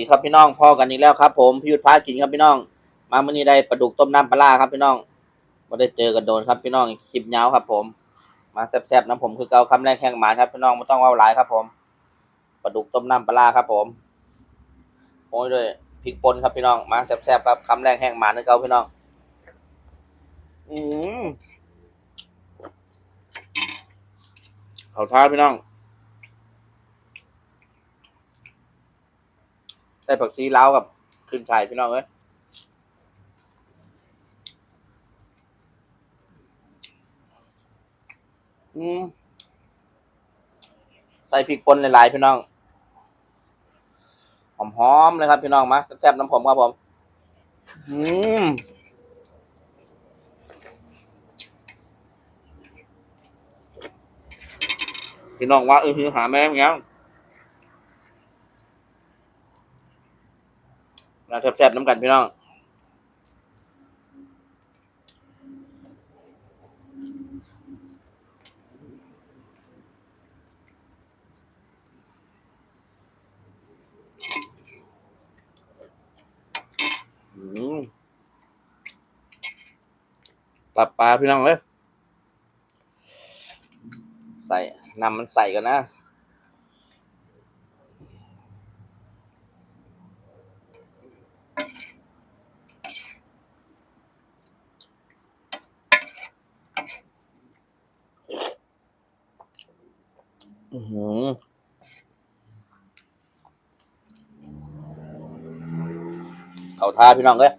ดีครับพี่น้องพ่อกันอีกแล้วครับ ผมพี่ยุทธพากินครับพี่น้อง มาเมื่อนี้ได้ปลาดุกต้มน้ำปลาร้าครับพี่น้องม่ได้เจอกันโดนครับพี่น้องคลิปยาครับ ผม มาแซ่บๆน้ำผมคือเกาคำแรกแข้งหมาครับพี่น้องไม่ต้องว่าหลายครับ ผมปลาดุกต้มน้ำปลาร้าครับ ผมโอ้ยด้วยพริกป่นครับพี่น้องมาแซ่บๆครับคำแรกแห้งหมาคือเกาพี่น้อง อืมเขาท้าพี่น้อง ได้ผักซีล้าวกับขึ้นชายพี่น้องเอ้ยอืมใส่พริกป่นหลายๆพี่น้องหอมๆเลยครับพี่น้องมาแซ่บๆน้ำผมครับผม อืมพี่น้องว่าเออหือหาแม่งยั งมาแซ่บๆน้ำกันพี่น้องอืมตับปลาพี่น้องเอ้ยใส่นำมันใส่กันนะ อือหือเอาท่าพี่น้องเอ้ย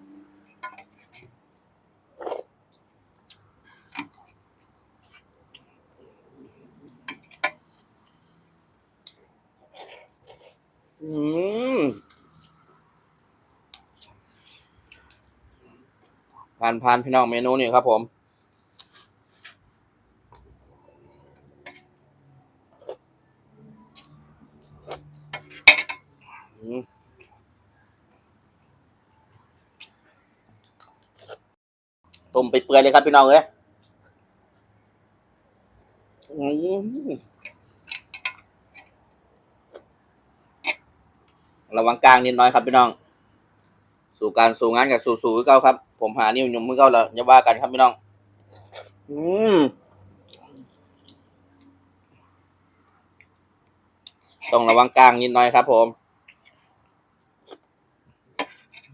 อืมผ่านผ่านพี่น้องเมนูนี่ครับผม อืม ต้มไปเปื่อยเลยครับพี่น้องเอ้ยระวังกลางนิดน้อยครับพี่น้อง สู่การสู่งานกับสู่สู่เก้าครับ ผมหานิ้วยมมือเก้าแล้วอย่าว่ากันครับพี่น้อง อืมต้องระวังกลางนิดหน่อยครับผม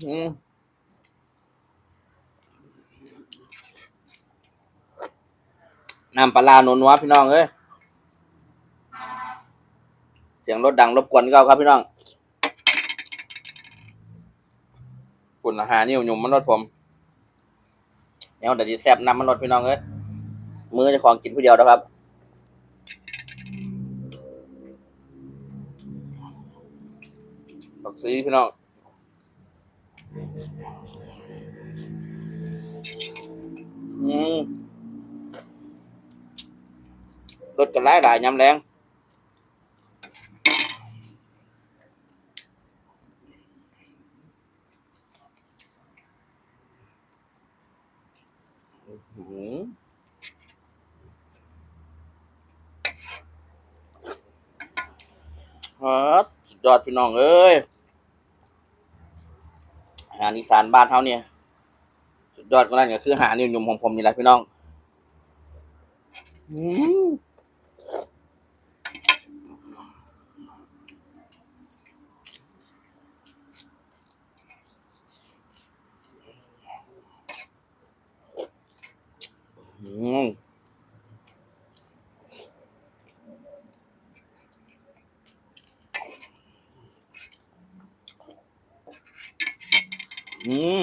อืม น้ำปลาร้าหนัวๆพี่น้องเอ้ยเสียงรถดังรบกวนเก้าครับพี่น้องคุณอาหารนิ้วหยุ่มมันรถผมเดี๋ยวเดี๋ยวดีแซบน้ำมันรถพี่น้องเอ้ยมือจะของกินผู้เดียวนะครับผักซีพี่น้อง รถกันหลายหลายยำแรงอื้อหือครับยอดพี่น้องเอ้ยอาหารอีสานบ้านเฮาเนี่ยสุดยอดกว่านั้นก็คืออาหารนิยมของผมนี่แหละพี่น้อง อืม อืมอืม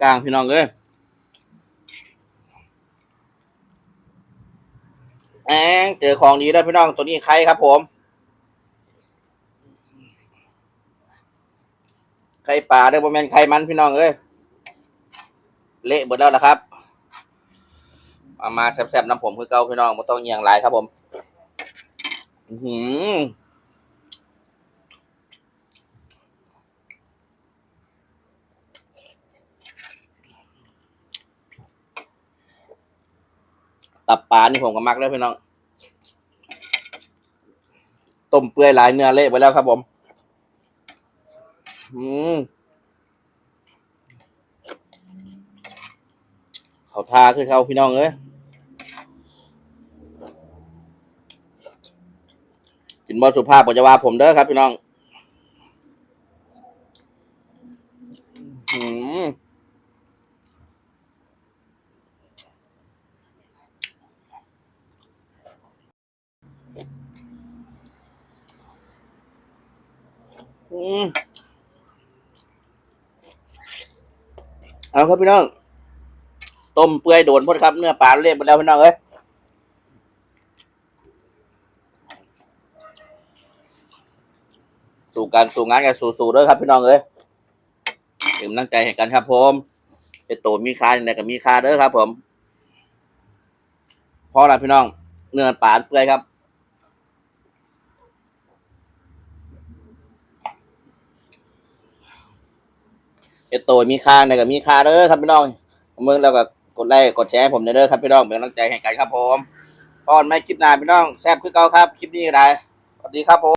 กลางพี่น้องเอ้ยแองเจอของดีแล้วพี่น้องตัวนี้ใครครับผมไข่ปลาได้อบ่แม่นไข่มันพี่น้องเอ้ย เละหมดแล้วละครับ มามาแซ่บๆน้ำผมคือเก่าพี่น้องบ่ต้องเอียงหลายครับผมหือตับปลานี่ผมก็มักแล้วพี่น้อง ต้มเปื่อยหลายเนื้อเละไปแล้วครับผม อืมเขาทาคือเขาพี่น้องเอ้ย นบอสุภาพปัจจวาผมเด้อครับพี่น้องอืมอืมเอาครับพี่น้อง ต้มเปื่อยโดนพดครับ เนื้อปลาเละหมดแล้วพี่น้องเอ้ย สู่การสู่งานกันสู่ๆเด้อครับพี่น้องเอ้ยเป็นกำลังใจให้กันครับ ผมไอโตมีค่าอย่างไรก็มีค่าเด้อครับ ผมเพราะอะไรพี่น้อง เนื้อปลาเปื่อยครับไอโตมีค่าอย่างไรก็มีค่าเด้อครับพี่น้องเมื่อแล้วก็กดไลค์กดแชร์ให้ผมเด้อครับพี่น้องเป็นกำลังใจให้กันครับผมตอนไม่คลิปหน้าพี่น้องแซ่บคือเก่าครับ คลิปนี้ก็ได้สวัสดีครับผม